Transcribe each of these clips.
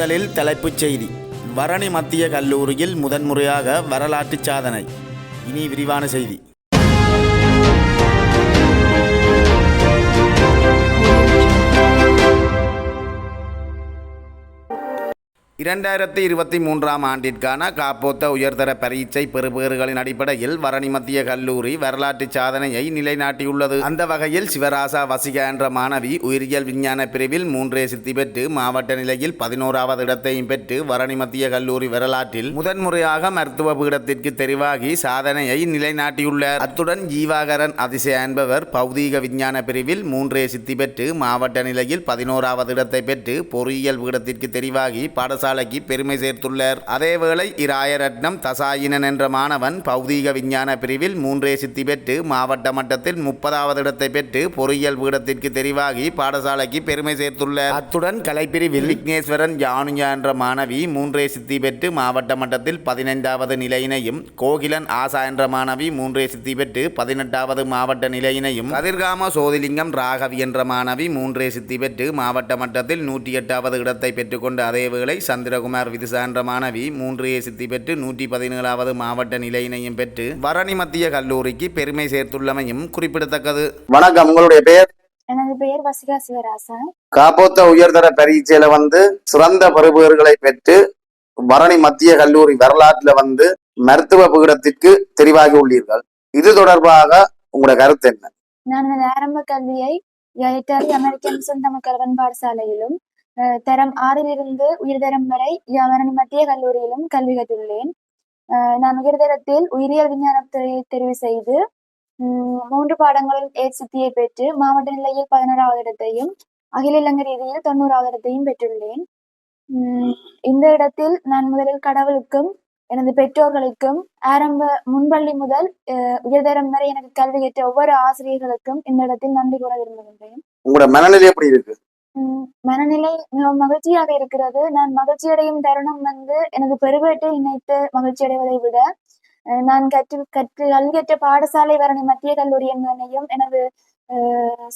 முதலில் தலைப்புச் செய்தி. வரணி மத்திய கல்லூரியில் முதன்முறையாக வரலாற்று சாதனை. இனி விரிவான செய்தி. இரண்டாயிரத்தி இருபத்தி மூன்றாம் ஆண்டிற்கான காப்போத்த உயர்தர பரீட்சை பெறுபேறுகளின் அடிப்படையில் வரணி மத்திய கல்லூரி வரலாற்று சாதனையை நிலைநாட்டியுள்ளது. அந்த வகையில் சிவராசா வசிகா என்ற மாணவி உயிரியல் விஞ்ஞான பிரிவில் மூன்றே சித்தி பெற்று மாவட்ட நிலையில் பதினோராவது இடத்தையும் பெற்று வரணி மத்திய கல்லூரி வரலாற்றில் முதன்முறையாக மருத்துவ பீடத்திற்கு தெரிவாகி சாதனையை நிலைநாட்டியுள்ளார். அத்துடன் ஜீவாகரன் அதிசய என்பவர் பௌதீக விஞ்ஞான பிரிவில் மூன்றே சித்தி பெற்று மாவட்ட நிலையில் பதினோராவது இடத்தை பெற்று பொறியியல் பீடத்திற்கு தெரிவாகி பாடசாலைக்கு பெருமை சேர்த்துள்ளார். அதேவேளை இராயரட்னம் தசாயினன் என்ற மாணவன் பௌதீக விஞ்ஞான பிரிவில் மூன்றே சித்தி பெற்று மாவட்ட மட்டத்தில் முப்பதாவது இடத்தை பெற்று பொறியியல் பீடத்திற்கு தெரிவாகி பாடசாலைக்கு பெருமை சேர்த்துள்ளார். அத்துடன் கலைப்பிரிவில் விக்னேஸ்வரன் ஜானுயா என்ற மாணவி மூன்றே சித்தி பெற்று மாவட்ட மட்டத்தில் பதினைந்தாவது நிலையினையும் கோகிலன் ஆசா என்ற மாணவி மூன்றே சித்தி பெற்று பதினெட்டாவது மாவட்ட நிலையினையும் கதிர்காம சோதிலிங்கம் ராகவி என்ற மாணவி மூன்றே சித்தி பெற்று மாவட்ட மட்டத்தில் நூற்றி எட்டாவது இடத்தை பெற்றுக்கொண்ட அதேவேளை சந்திரகுமார் விதுசா என்ற மாணவி மூன்றே சித்தி பெற்று நூற்றி பதினேழாவது மாவட்ட நிலையினையும் பெற்று வரணி மத்திய கல்லூரிக்கு பெருமை சேர்த்துள்ளமையும் குறிப்பிடத்தக்கது. வணக்கம். உங்களுடைய பெயர்? எனது பெயர் வசிகா சிவராசன் காப்போத்த உயர்தர பரீட்சையில வந்து சிறந்த பெறுபேறுகளை பெற்று வரணி மத்திய கல்லூரி வரலாற்றுல வந்து மருத்துவ பீடத்திற்கு தெரிவாகி உள்ளீர்கள். இது தொடர்பாக உங்களோட கருத்து என்ன? நான் ஆரம்ப கல்வியை அமெரிக்கன் சொந்தம கல்வன் பாடசாலையிலும் தரம் ஆறிலிருந்து உயர்தரம் வரை யாவரணி மத்திய கல்லூரியிலும் கல்வி கற்றுள்ளேன். நான் உயர்தரத்தில் உயிரியல் விஞ்ஞானத்துறையை தெரிவு செய்து உம், மூன்று பாடங்களில் ஏற்சித்தியை பெற்று மாவட்ட நிலையில் பதினோராவது இடத்தையும் அகில இலங்கை ரீதியில் தொண்ணூறாவது இடத்தையும் பெற்றுள்ளேன். உம், இந்த இடத்தில் நான் முதலில் கடவுளுக்கும் எனது பெற்றோர்களுக்கும் ஆரம்ப முன்பள்ளி முதல் உயர்தரம் வரை எனக்கு கல்வி கற்ற ஒவ்வொரு ஆசிரியர்களுக்கும் இந்த இடத்தில் நன்றி கூற விரும்புகின்றேன். உங்களோட மனநிலை எப்படி இருக்கு? மனநிலை மிகவும் மகிழ்ச்சியாக இருக்கிறது. நான் மகிழ்ச்சி அடையும் தருணம் வந்து எனது பெருவேட்டை இணைத்து மகிழ்ச்சி அடைவதை விட நான் கற்று கற்று கல்வியற்ற பாடசாலை வரணி மத்திய கல்லூரி என்பதனையும் எனது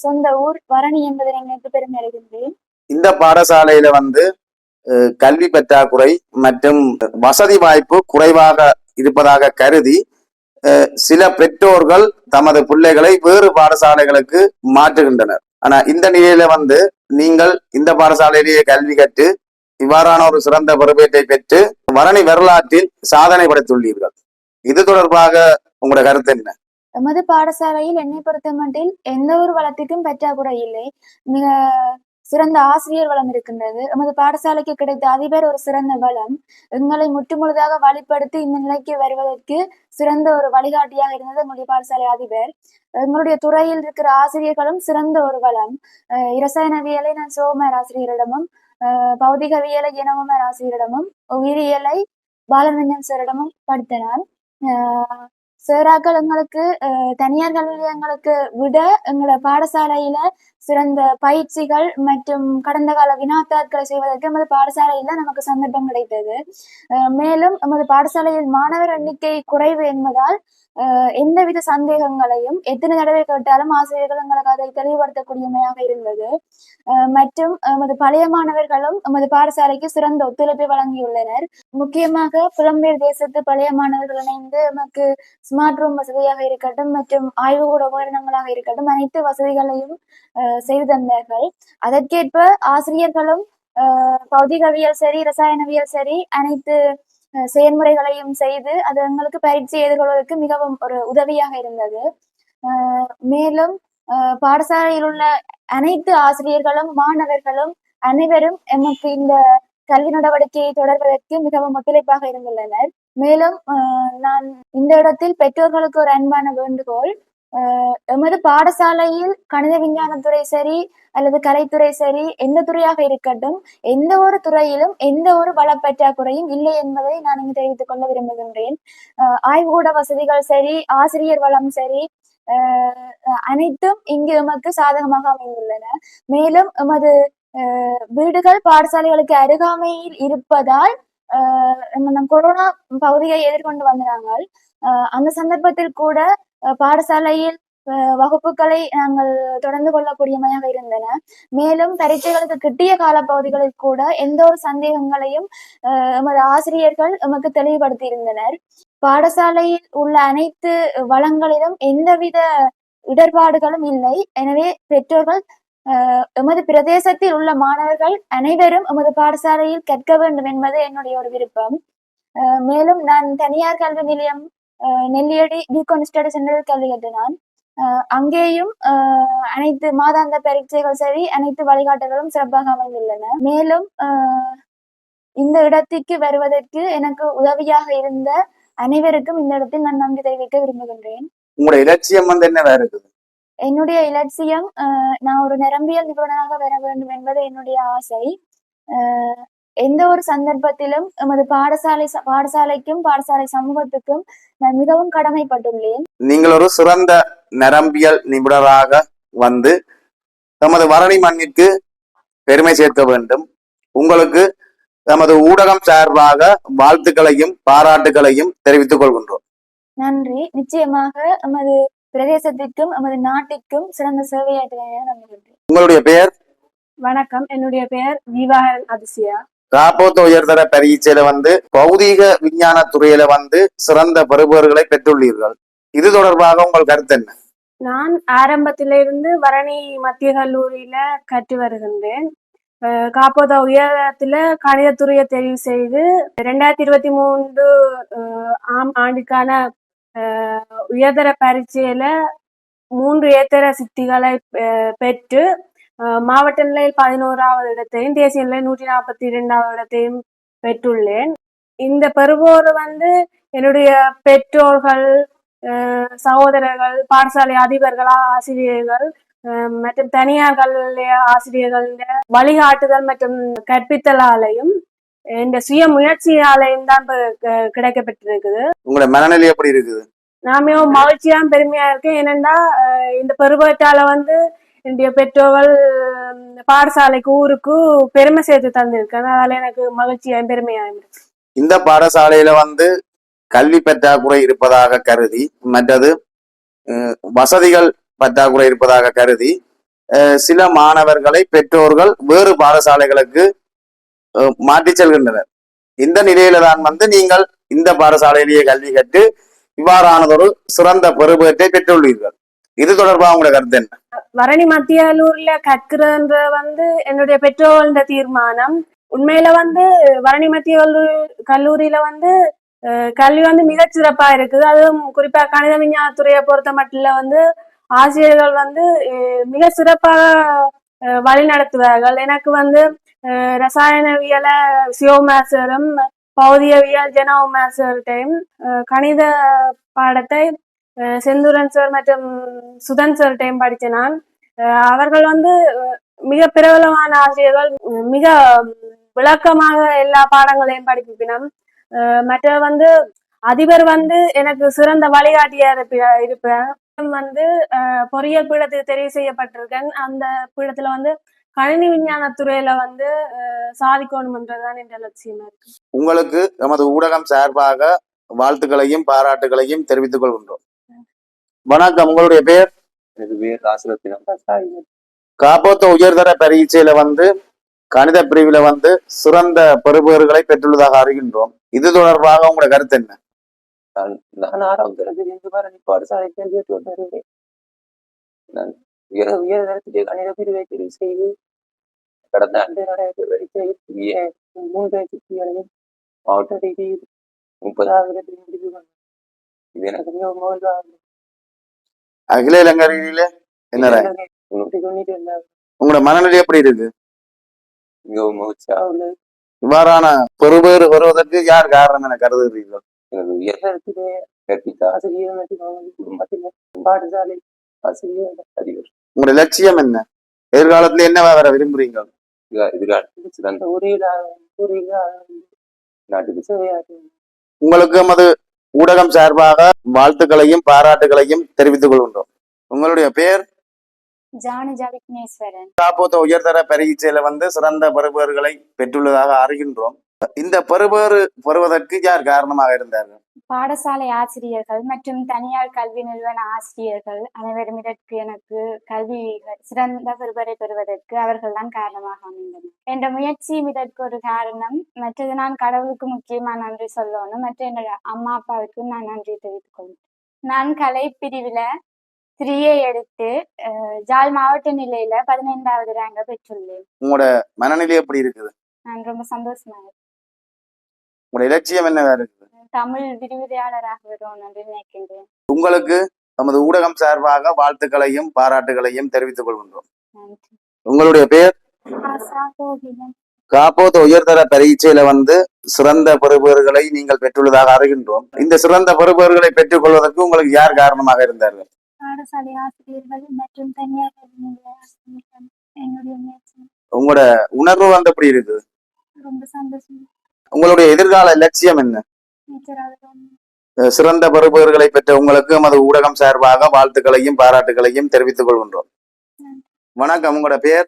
சொந்த ஊர் வரணி என்பதை நினைத்து பெருமை அடைகின்றேன் இந்த பாடசாலையில வந்து கல்வி பற்றாக்குறை மற்றும் வசதி வாய்ப்பு குறைவாக இருப்பதாக கருதி அஹ், சில பெற்றோர்கள் தமது பிள்ளைகளை வேறு பாடசாலைகளுக்கு மாற்றுகின்றனர். ஆனா இந்த நிலையில வந்து நீங்கள் இந்த பாடசாலையிலேயே கல்வி கற்று இவ்வாறான ஒரு சிறந்த பொறுப்பேற்றை பெற்று வரணி வரலாற்றில் சாதனை படைத்துள்ளீர்கள். இது தொடர்பாக உங்களோட கருத்து என்ன? எமது பாடசாலையில் என்னை பொறுத்தமட்டில் எந்த ஒரு வளத்திற்கும் பற்றாக்குறை இல்லை. மிக சிறந்த ஆசிரியர் வளம் இருக்கின்றது. எமது பாடசாலைக்கு கிடைத்த அதிபர் ஒரு சிறந்த வளம். எங்களை முற்றுமுழுதாக வழிப்படுத்தி இந்த நிலைக்கு வருவதற்கு சிறந்த ஒரு வழிகாட்டியாக இருந்தது எங்களுடைய பாடசாலை அதிபர். எங்களுடைய துறையில் இருக்கிற ஆசிரியர்களும் சிறந்த ஒரு வளம். அஹ் இரசாயனவியலை நான் சோமர் ஆசிரியரிடமும் பௌதிகவியலை இனவமர் ஆசிரியரிடமும் உயிரியலை பாலரஞ்சன் சாரிடமும் படித்த சேராக்கள் எங்களுக்கு அஹ், தனியார் கல்வியங்களுக்கு விட எங்களை பாடசாலையில சிறந்த பயிற்சிகள் மற்றும் கடந்த கால வினாத்தாட்களை செய்வதற்கு எமது பாடசாலையில நமக்கு சந்தர்ப்பம் கிடைத்தது. மேலும் எமது பாடசாலையில் மாணவர் எண்ணிக்கை குறைவு என்பதால் எந்தவித சந்தேகங்களையும் எத்தனை தடவை கேட்டாலும் ஆசிரியர்கள் எங்களுக்கு அதை தெளிவுபடுத்தக்கூடியமையாக இருந்தது. மற்றும் எமது பழைய மாணவர்களும் எமது பாடசாலைக்கு சிறந்த ஒத்துழைப்பை வழங்கியுள்ளனர். முக்கியமாக புலம்பெயர் தேசத்து பழைய மாணவர்கள் இணைந்து நமக்கு ஸ்மார்ட் ரூம் வசதியாக இருக்கட்டும் மற்றும் ஆய்வுகூட உபகரணங்களாக இருக்கட்டும் அனைத்து வசதிகளையும் அஹ், செய்து தந்தார்கள் அதற்கேற்ப ஆசிரியர்களும் பௌதிகவியல் சரி ரசாயனவியல் சரி அனைத்து செயல்முறைகளையும் செய்து அது எங்களுக்கு பயிற்சி எதிர்கொள்வதற்கு மிகவும் ஒரு உதவியாக இருந்தது. மேலும் பாடசாலையில் உள்ள அனைத்து ஆசிரியர்களும் மாணவர்களும் அனைவரும் எமக்கு இந்த கல்வி நடவடிக்கையை தொடர்வதற்கு மிகவும் ஒத்துழைப்பாக இருந்துள்ளனர். மேலும் நான் இந்த இடத்தில் பெற்றோர்களுக்கு ஒரு அன்பான வேண்டுகோள். எமது பாடசாலையில் கணித விஞ்ஞானத்துறை சரி அல்லது கலைத்துறை சரி எந்த துறையாக இருக்கட்டும் எந்த ஒரு துறையிலும் எந்த ஒரு வளப்பற்றாக்குறையும் இல்லை என்பதை நான் இங்கு தெரிவித்துக் கொள்ள விரும்புகின்றேன். ஆய்வுகூட வசதிகள் சரி ஆசிரியர் வளம் சரி அனைத்தும் இங்கு எமக்கு சாதகமாக அமைந்துள்ளன. மேலும் எமது வீடுகள் பாடசாலைகளுக்கு அருகாமையில் இருப்பதால் ஆஹ் கொரோனா பகுதியை எதிர்கொண்டு வந்தாங்க அந்த சந்தர்ப்பத்தில் கூட பாடசாலையில் அஹ், வகுப்புகளை நாங்கள் தொடர்ந்து கொள்ளக்கூடியமையாக இருந்தன. மேலும் பரீட்சைகளுக்கு கிட்டிய காலப்பகுதிகளில் கூட எந்த ஒரு சந்தேகங்களையும் அஹ், எமது ஆசிரியர்கள் எமக்கு தெளிவுபடுத்தி இருந்தனர் பாடசாலையில் உள்ள அனைத்து வளங்களிலும் எந்தவித இடர்பாடுகளும் இல்லை. எனவே பெற்றோர்கள் எமது பிரதேசத்தில் உள்ள மாணவர்கள் அனைவரும் எமது பாடசாலையில் கற்க வேண்டும் என்பது என்னுடைய ஒரு விருப்பம். மேலும் நான் தனியார் கல்வி நிலையம் நெல்லியடி பிகான் ஸ்டடி சென்டரில் கல்வி அஹ், அங்கேயும் அனைத்து மாதாந்த பரீட்சைகள் சரி அனைத்து வழிகாட்டுகளும் சிறப்பாக அமைந்துள்ளன. மேலும் இந்த இடத்திற்கு வருவதற்கு எனக்கு உதவியாக இருந்த அனைவருக்கும் இந்த இடத்தில் நான் நன்றி தெரிவிக்க விரும்புகின்றேன். உங்களோட இலட்சியம் வந்து என்னவா இருக்குது? என்னுடைய இலட்சியம் நான் ஒரு நரம்பியல் நிபுணராக வர வேண்டும் என்பது என்னுடைய ஆசை. எந்த ஒரு சந்தர்ப்பத்திலும் எமது பாடசாலை ச- பாடசாலைக்கும் பாடசாலை சமூகத்துக்கும் நான் மிகவும் கடமைப்பட்டுள்ளேன். நீங்கள் ஒரு சிறந்த நரம்பியல் நிபுணராக வந்து நமது வரணி மண்ணிற்கு பெருமை சேர்க்க வேண்டும். உங்களுக்கு நமது ஊடகம் சார்பாக வாழ்த்துக்களையும் பாராட்டுகளையும் தெரிவித்துக் கொள்கின்றோம். நன்றி. நிச்சயமாக எமது பிரதேசத்திற்கும் எமது நாட்டிற்கும் சிறந்த சேவையாற்றுவேன் நம்புகின்றேன். உங்களுடைய பெயர்? வணக்கம். என்னுடைய பெயர் தீபாகரன் அதிசயா. காப்போத்த உயர்தர பரீட்சையில வந்து பௌதீக விஞ்ஞான துறையில வந்து சிறந்த பெறுபவர்களை பெற்றுள்ளீர்கள். இது தொடர்பாக உங்கள் கருத்து என்ன? நான் ஆரம்பத்திலிருந்து வரணி மத்திய கல்லூரியில கற்று வருகின்றேன். அஹ் காப்போத உயரத்துல கணிதத்துறையை தெரிவு செய்து ரெண்டாயிரத்தி இருபத்தி மூன்று ஆம் ஆண்டுக்கான உயர்தர பரீட்சையில மூன்று ஏத்தர சித்திகளை பெற்று மாவட்ட நிலையில் பதினோராவது இடத்தையும் தேசிய நிலையில் நூற்றி நாற்பத்தி இரண்டாவது இடத்தையும் பெற்றுள்ளேன். இந்த பெறுவோர் வந்து என்னுடைய பெற்றோர்கள் சகோதரர்கள் பாடசாலை அதிபர்கள் ஆசிரியர்கள் மற்றும் தனியார் கல்வி ஆசிரியர்கள் வழிகாட்டுதல் மற்றும் கற்பித்தலாலையும் இந்த சுய முயற்சியாலையும் தான் கிடைக்கப்பட்டிருக்குது. உங்களுடைய மனநிலை எப்படி இருக்குது? நான் மிகவும் மகிழ்ச்சியா பெருமையா இருக்கேன். ஏனென்றா இந்த பருவத்தால வந்து என்னுடைய பெற்றோர்கள் பாடசாலைக்கு ஊருக்கு பெருமை சேர்த்து தந்திருக்காங்க அதால எனக்கு மகிழ்ச்சியாயும் பெருமையாயும் இந்த பாடசாலையில வந்து கல்வி பற்றாக்குறை இருப்பதாக கருதி மற்றது வசதிகள் பற்றாக்குறை இருப்பதாக கருதி சில மாணவர்களை பெற்றோர்கள் வேறு பாடசாலைகளுக்கு மாற்றி செல்கின்றனர். இந்த நிலையில தான் வந்து நீங்கள் இந்த பாடசாலையிலேயே கல்வி கற்று இவ்வாறானதொரு சிறந்த பெறுபேற்றை பெற்றுள்ளீர்கள். இது தொடர்பா உங்களோட கருத்து என்ன? வரணி மத்தியாலூர்ல கற்கிறன்ற வந்து என்னுடைய பெற்றோர்கள தீர்மானம். உண்மையில வந்து வரணி மத்திய கல்லூரியில வந்து கல்வி வந்து மிகச்சிறப்பா இருக்குது. அதுவும் குறிப்பா கணித விஞ்ஞானத்துறையை பொறுத்த மட்டும் வந்து ஆசிரியர்கள் வந்து மிக சிறப்பாக அஹ், வழி நடத்துவார்கள். எனக்கு வந்து அஹ், ரசாயனவியல சியோமேசரும் பௌதியவியல் ஜெனோ மேசர்டையும் கணித பாடத்தை செந்தூரன் சார் மற்றும் சுதன் சார்டையும் படிச்ச நான் அவர்கள் வந்து மிக பிரபலமான ஆசிரியர்கள் மிக விளக்கமாக எல்லா பாடங்களையும் படிப்பினம் மற்ற வந்து அதிபர் வந்து எனக்கு சிறந்த வழிகாட்டியா இருப்ப- இருப்பேன். வந்து பொறியியல் பீடத்துக்கு தெரிவு செய்யப்பட்டிருக்கேன். அந்த பீடத்துல வந்து கணினி விஞ்ஞான துறையில வந்து அஹ், சாதிக்கணும்ன்றதுதான் என்ற லட்சியமா இருக்கு. உங்களுக்கு எமது ஊடகம் சார்பாக வாழ்த்துக்களையும் பாராட்டுகளையும் தெரிவித்துக் கொள்கின்றோம். வணக்கம் உங்களுடைய பெயர்? எனக்கு பேர் ராசரத்தினம். காப்போத்த உயர்தர பரீட்சையில வந்து கணித பிரிவுல வந்து சிறந்த பெறுபேறுகளை பெற்றுள்ளதாக அறிகின்றோம். இது தொடர்பாக உங்களோட கருத்து என்ன? நான் நான் ஆறாம் தரத்தில் இருந்து பரணி பாடசாலை கேள்வி வருகிறேன் நான் உயர உயர தரத்திலே கணித பிரிவை தெரிவு செய்து கடந்த ஆண்டு நடைபெற்ற பரீட்சையில் மூன்று சித்திகளையும் மாவட்ட ரீதியில் முப்பதாவது இடத்தில் முடிவு பண்ணேன் இது எனக்கு மிகவும் மகிழ்வாக. அகில இலங்கை ரீதியில? என்ன உங்களோட மனநிலை எப்படி இருக்கு இவ்வாறான பெறுபேறு வருவதற்கு யார் காரணம் என கருதுகிறீர்கள்? உங்களுடைய லட்சியம் என்ன? எதிர்காலத்துல என்ன வர விரும்புறீங்க உங்களுக்கு எமது ஊடகம் சார்பாக வாழ்த்துக்களையும் பாராட்டுகளையும் தெரிவித்துக் கொள்கின்றோம். உங்களுடைய விக்னேஸ்வரன் காப்போத்த உயர்தர பரீட்சையில வந்து சிறந்த பெறுபேறுகளை பெற்றுள்ளதாக அறிகின்றோம். இந்த பெறுபேறு பெறுவதற்கு யார் காரணமாக இருந்தார்கள்? பாடசாலை ஆசிரியர்கள் மற்றும் தனியார் கல்வி நிறுவன ஆசிரியர்கள் அனைவரும் இதற்கு எனக்கு கல்வி சிறந்த பெறுவரை பெறுவதற்கு அவர்கள்தான் காரணமாக அமைந்தனர். என்ற முயற்சியும் இதற்கு ஒரு காரணம். மற்றது நான் கடவுளுக்கு முக்கியமா நன்றி சொல்லணும். மற்ற என்னோட அம்மா அப்பாவுக்கும் நான் நன்றி தெரிவித்துக் நான் கலை பிரிவுல த்ரீயை எடுத்து ஜாழ் மாவட்ட நிலையில பதினைந்தாவது ரேங்க பெற்றுள்ளேன். உங்களோட மனநிலை எப்படி இருக்குது? நான் ரொம்ப சந்தோஷமா இருக்கேன். உங்களோட இலட்சியம் என்னவா இருக்குது? தமிழ் விரிவுரையாளராக நினைக்கின்றேன். உங்களுக்கு நமது ஊடகம் சார்பாக வாழ்த்துக்களையும் பாராட்டுகளையும் தெரிவித்துக் கொள்கின்றோம். உங்களுடைய பெயர்? காப்போது உயர்தர பரீட்சையில வந்து சிறந்த பெறுபேறுகளை நீங்கள் பெற்றுள்ளதாக அறிகின்றோம். இந்த சிறந்த பெறுபேறுகளை பெற்றுக் கொள்வதற்கு உங்களுக்கு யார் காரணமாக இருந்தார்கள்? உங்களோட உணர்வு வந்து எப்படி இருக்குது? உங்களுடைய எதிர்கால லட்சியம் என்ன? சிறந்த பெறுபேறுகளை பெற்ற உங்களுக்கு நமது ஊடகம் சார்பாக வாழ்த்துக்களையும் பாராட்டுகளையும் தெரிவித்துக் கொள்கின்றோம். வணக்கம் உங்களோட பெயர்?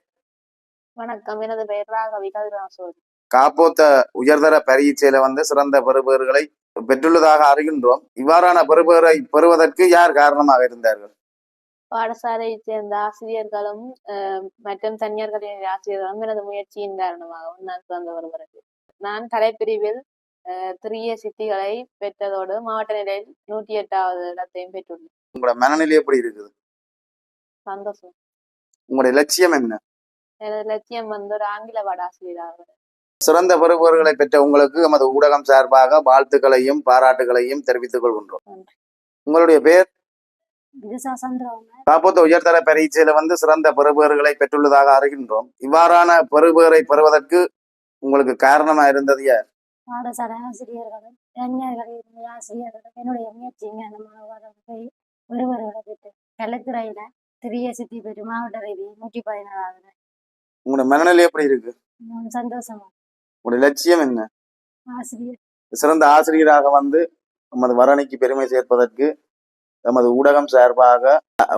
வணக்கம் எனது பெயர் ராகவி கதிராசோதி காப்போத்த உயர்தர பரீட்சையில வந்து சிறந்த பெறுபேறுகளை பெற்றுள்ளதாக அறிகின்றோம். இவ்வாறான பெறுபேறை பெறுவதற்கு யார் காரணமாக இருந்தார்கள்? பாடசாலையைச் சேர்ந்த ஆசிரியர்களும் மற்றும் தனியார் கல்வி ஆசிரியர்களும் எனது முயற்சியின் காரணமாகவும் நான் சிறந்து வருகிறது. நான் கலைப்பிரிவில் திரிய சித்திகளை பெற்றதோடு மாவட்ட நிலையில் நூற்றி எட்டாவது இடத்தையும் பெற்றுள்ளேன். உங்களோட மனநிலை எப்படி இருக்குது? சந்தோஷம். உங்களுடைய லட்சியம் என்ன? எனது லட்சியம் வந்து ஒரு ஆங்கில பாடாசிரியராக. சிறந்த பெறுபேறுகளை பெற்ற உங்களுக்கு நமது ஊடகம் சார்பாக வாழ்த்துக்களையும் பாராட்டுகளையும் தெரிவித்துக் கொள்கின்றோம். நன்றி. உங்களுடைய பெயர்? காப்போத்த உயர்தர பரீட்சையில வந்து சிறந்த பெறுபேறுகளை பெற்றுள்ளதாக அறிகின்றோம். இவ்வாறான பெறுபேறை பெறுவதற்கு உங்களுக்கு காரணமா இருந்தது யார்? பாடசாலை ஆசிரியர்களும் நிலைய ஆசிரியர்களும் என்னுடைய முயற்சி ஞானமாக போய் ஒருவரோட பெற்று கலைத்துறையில திரிய சித்தி பெற்று மாவட்ட ரீதி நூற்றி பதினாறாவது உங்களோட மனநிலை எப்படி இருக்கு? சந்தோஷமா? உங்களுடைய லட்சியம் என்ன? ஆசிரியர். சிறந்த ஆசிரியராக வந்து நமது வரணிக்கு பெருமை சேர்ப்பதற்கு நமது ஊடகம் சார்பாக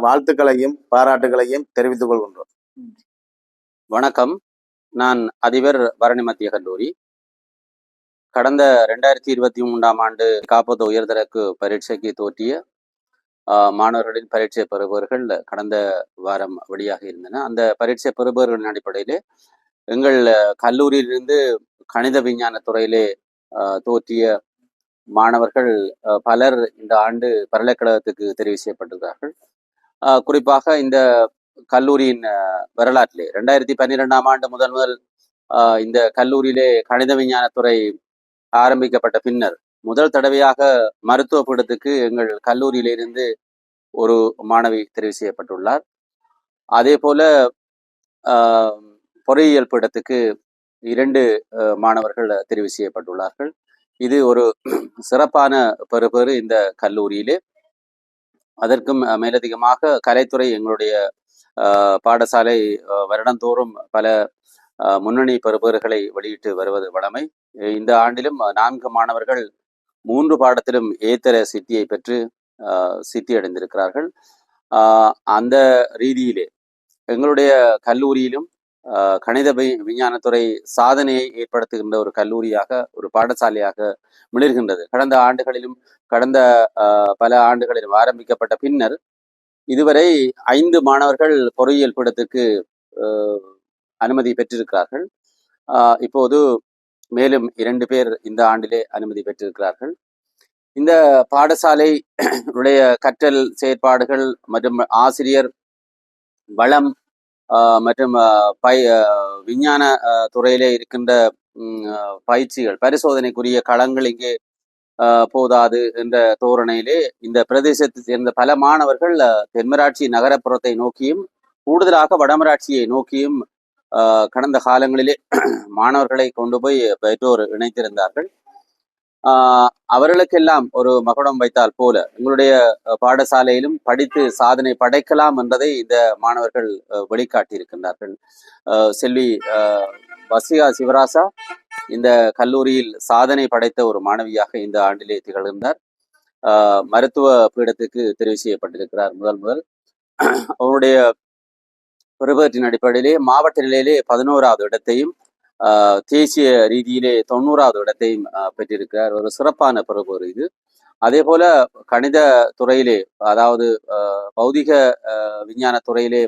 வாழ்த்துக்களையும் பாராட்டுகளையும் தெரிவித்துக் கொள்கின்றோம். வணக்கம். நான் அதிபர் பரணி மத்திய கல்லூரி கடந்த ரெண்டாயிரத்தி இருபத்தி மூன்றாம் ஆண்டு காப்பது உயர்தரக்கு பரீட்சைக்கு தோற்றிய ஆஹ், மாணவர்களின் பரீட்சை பெறுபவர்கள் கடந்த வாரம் வெளியாக இருந்தன. அந்த பரீட்சை பெறுபவர்களின் அடிப்படையிலே எங்கள் கல்லூரியிலிருந்து கணித விஞ்ஞான துறையிலே ஆஹ், தோற்றிய மாணவர்கள் பலர் இந்த ஆண்டு பல்கலைக்கழகத்துக்கு தெரிவு செய்யப்பட்டிருக்கிறார்கள். ஆஹ், குறிப்பாக இந்த கல்லூரியின் வரலாற்றிலே. ரெண்டாயிரத்தி பன்னிரெண்டாம் ஆண்டு முதல் முதல் ஆஹ், இந்த கல்லூரியிலே கணித விஞ்ஞானத்துறை ஆரம்பிக்கப்பட்ட பின்னர் முதல் தடவையாக மருத்துவ பீடத்துக்கு எங்கள் கல்லூரியிலிருந்து ஒரு மாணவி தெரிவு செய்யப்பட்டுள்ளார். அதே போல ஆஹ், பொறியியல் பீடத்துக்கு இரண்டு மாணவர்கள் தெரிவு செய்யப்பட்டுள்ளார்கள். இது ஒரு சிறப்பான பெறுபேறு இந்த கல்லூரியிலே. அதற்கும் மேலதிகமாக கலைத்துறை எங்களுடைய பாடசாலை வருடந்தோறும் பல முன்னணி பெறுபவர்களை வெளியிட்டு வருவது வழமை. இந்த ஆண்டிலும் நான்கு மாணவர்கள் மூன்று பாடத்திலும் ஏத்தர சித்தியை பெற்று ஆஹ், சித்தி அடைந்திருக்கிறார்கள். ஆஹ், அந்த ரீதியிலே எங்களுடைய கல்லூரியிலும் ஆஹ், கணித வி- விஞ்ஞானத்துறை சாதனையை ஏற்படுத்துகின்ற ஒரு கல்லூரியாக ஒரு பாடசாலையாக மிளிர்கின்றது. கடந்த ஆண்டுகளிலும் கடந்த ஆஹ், பல ஆண்டுகளிலும் ஆரம்பிக்கப்பட்ட பின்னர் இதுவரை ஐந்து மாணவர்கள் பொறியியல் பீடத்துக்கு அனுமதி பெற்றிருக்கிறார்கள். ஆஹ், இப்போது மேலும் இரண்டு பேர் இந்த ஆண்டிலே அனுமதி பெற்றிருக்கிறார்கள். இந்த பாடசாலை உடைய கற்றல் செயற்பாடுகள் மற்றும் ஆசிரியர் வளம் ஆஹ், மற்றும் பை விஞ்ஞான ஆஹ், துறையிலே இருக்கின்ற பயிற்சிகள் பரிசோதனைக்குரிய களங்கள் இங்கே போதாது என்ற தோரணையிலே இந்த பிரதேசத்தை சேர்ந்த பல மாணவர்கள் தென்மராட்சி நகரப்புறத்தை நோக்கியும் கூடுதலாக வடமராட்சியை நோக்கியும் ஆஹ், கடந்த காலங்களிலே மாணவர்களை கொண்டு போய் பெற்றோர் இணைத்திருந்தார்கள். ஆஹ், அவர்களுக்கெல்லாம் ஒரு மகுடம் வைத்தால் போல எங்களுடைய பாடசாலையிலும் படித்து சாதனை படைக்கலாம் என்பதை இந்த மாணவர்கள் வெளிக்காட்டியிருக்கின்றார்கள் செல்வி வசிகா சிவராசா இந்த கல்லூரியில் சாதனை படைத்த ஒரு மாணவியாக இந்த ஆண்டிலே திகழ்ந்தார். ஆஹ், மருத்துவ பீடத்துக்கு தெரிவு செய்யப்பட்டிருக்கிறார் முதல் முதல். அவருடைய பிரபத்தின் அடிப்படையிலே மாவட்ட நிலையிலே பதினோராவது இடத்தையும் ஆஹ் தேசிய ரீதியிலே தொண்ணூறாவது இடத்தையும் பெற்றிருக்கிறார். ஒரு சிறப்பான பெறுபேறு இது. அதே போல கணித துறையிலே அதாவது பௌதிக ஆஹ் விஞ்ஞான துறையிலே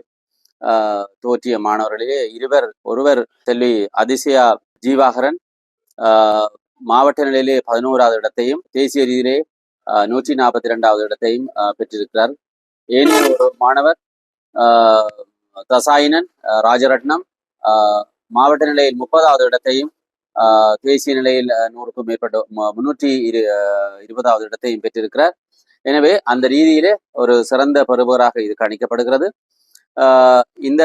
ஆஹ் தோற்றிய மாணவர்களிலே இருவர் ஒருவர் செல்வி அதிசயா ஜீவாகரன் மாவட்ட நிலையிலே பதினோராவது இடத்தையும் தேசிய ரீதியிலே நூற்றி நாற்பத்தி ரெண்டாவது இடத்தையும் பெற்றிருக்கிறார். ஏனைய ஒரு மாணவர் ஆஹ் தசாயினன் ராஜரட்னம் ஆஹ் மாவட்ட நிலையில் முப்பதாவது இடத்தையும் ஆஹ் தேசிய நிலையில் நூறுக்கும் மேற்பட்ட முன்னூற்றி இரு ஆஹ் இருபதாவது இடத்தையும் பெற்றிருக்கிறார். எனவே அந்த ரீதியிலே ஒரு சிறந்த பருவராக இது கணிக்கப்படுகிறது. ஆஹ் இந்த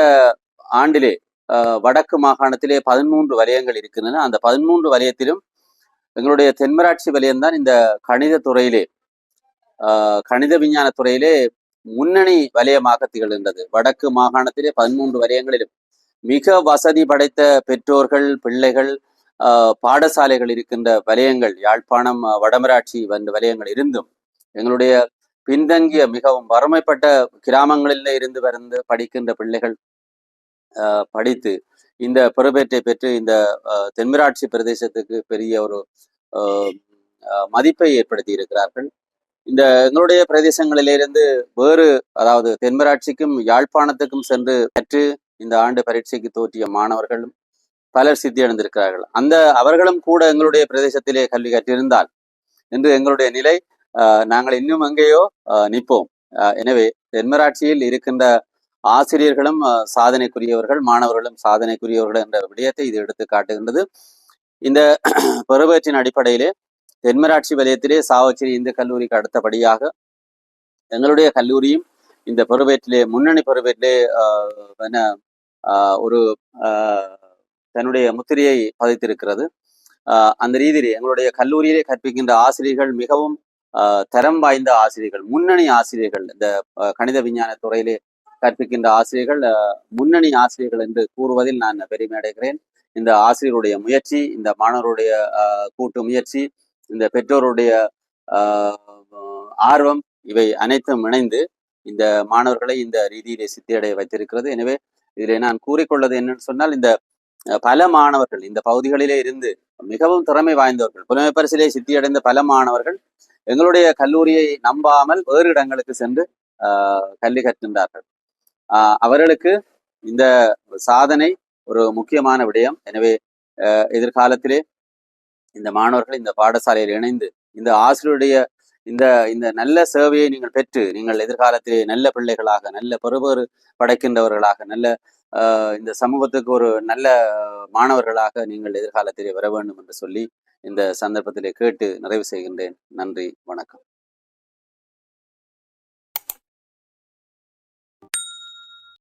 ஆண்டிலே வடக்கு மாகாணத்திலே பதிமூன்று வலயங்கள் இருக்கின்றன. அந்த பதிமூன்று வலயத்திலும் எங்களுடைய தென்மராட்சி வலயம்தான் இந்த கணித துறையிலே கணித விஞ்ஞான துறையிலே முன்னணி வலயமாக திகழ்கின்றது. வடக்கு மாகாணத்திலே பதிமூன்று வலயங்களிலும் மிக வசதி படைத்த பெற்றோர்கள் பிள்ளைகள் பாடசாலைகள் இருக்கின்ற வலயங்கள் யாழ்ப்பாணம் வடமராட்சி வந்த வலயங்கள் இருந்தும் எங்களுடைய பின்தங்கிய மிகவும் வறுமைப்பட்ட கிராமங்களில் இருந்து வந்து படிக்கின்ற பிள்ளைகள் படித்து இந்த பெறுபேற்றை பெற்று இந்த தென்மிராட்சி பிரதேசத்துக்கு பெரிய ஒரு மதிப்பை ஏற்படுத்தி இருக்கிறார்கள் இந்த எங்களுடைய பிரதேசங்களிலிருந்து வேறு அதாவது தென்மராட்சிக்கும் யாழ்ப்பாணத்துக்கும் சென்று பெற்று இந்த ஆண்டு பரீட்சைக்கு தோற்றிய மாணவர்களும் பலர் சித்தி அடைந்திருக்கிறார்கள் அந்த அவர்களும் கூட எங்களுடைய பிரதேசத்திலே கல்வி கற்றிருந்தால் என்று எங்களுடைய நிலை நாங்கள் இன்னும் எங்கேயோ நிற்போம். எனவே தென்மராட்சியில் இருக்கின்ற ஆசிரியர்களும் சாதனைக்குரியவர்கள் மாணவர்களும் சாதனைக்குரியவர்கள் என்ற விடயத்தை இது எடுத்து காட்டுகின்றது. இந்த பெறுபேற்றின் அடிப்படையிலே தென்மராட்சி வலயத்திலே சாவச்சேரி இந்து கல்லூரிக்கு அடுத்தபடியாக எங்களுடைய கல்லூரியும் இந்த பெறுபேற்றிலே முன்னணி பெறுபேற்றிலே ஆஹ் என்ன ஆஹ் ஒரு ஆஹ் தன்னுடைய முத்திரையை பதித்திருக்கிறது. அந்த ரீதியிலே எங்களுடைய கல்லூரியிலே கற்பிக்கின்ற ஆசிரியர்கள் மிகவும் தரம் வாய்ந்த ஆசிரியர்கள் முன்னணி ஆசிரியர்கள் இந்த கணித விஞ்ஞான துறையிலே கற்பிக்கின்ற ஆசிரியர்கள் முன்னணி ஆசிரியர்கள் என்று கூறுவதில் நான் பெருமை அடைகிறேன். இந்த ஆசிரியருடைய முயற்சி இந்த மாணவருடைய கூட்டு முயற்சி இந்த பெற்றோருடைய ஆஹ் ஆர்வம் இவை அனைத்தும் இணைந்து இந்த மாணவர்களை இந்த ரீதியிலே சித்தியடைய வைத்திருக்கிறது. எனவே இதிலே நான் கூறிக்கொள்வது என்னன்னு சொன்னால் இந்த அஹ், பல மாணவர்கள் இந்த பகுதிகளிலே இருந்து மிகவும் திறமை வாய்ந்தவர்கள் புலமை பரிசிலே சித்தியடைந்த பல மாணவர்கள் எங்களுடைய கல்லூரியை நம்பாமல் வேறு இடங்களுக்கு சென்று கல்வி கற்கின்றார்கள். அவர்களுக்கு இந்த சாதனை ஒரு முக்கியமான விடயம். எனவே எதிர்காலத்திலே இந்த மாணவர்கள் இந்த பாடசாலையில் இணைந்து இந்த ஆசிரியருடைய இந்த இந்த நல்ல சேவையை நீங்கள் பெற்று நீங்கள் எதிர்காலத்திலே நல்ல பிள்ளைகளாக நல்ல பெறுபேறு படைக்கின்றவர்களாக நல்ல ஆஹ், இந்த சமூகத்துக்கு ஒரு நல்ல மாணவர்களாக நீங்கள் எதிர்காலத்திலே வர வேண்டும் என்று சொல்லி இந்த சந்தர்ப்பத்திலே கேட்டு நிறைவு செய்கின்றேன். நன்றி வணக்கம்.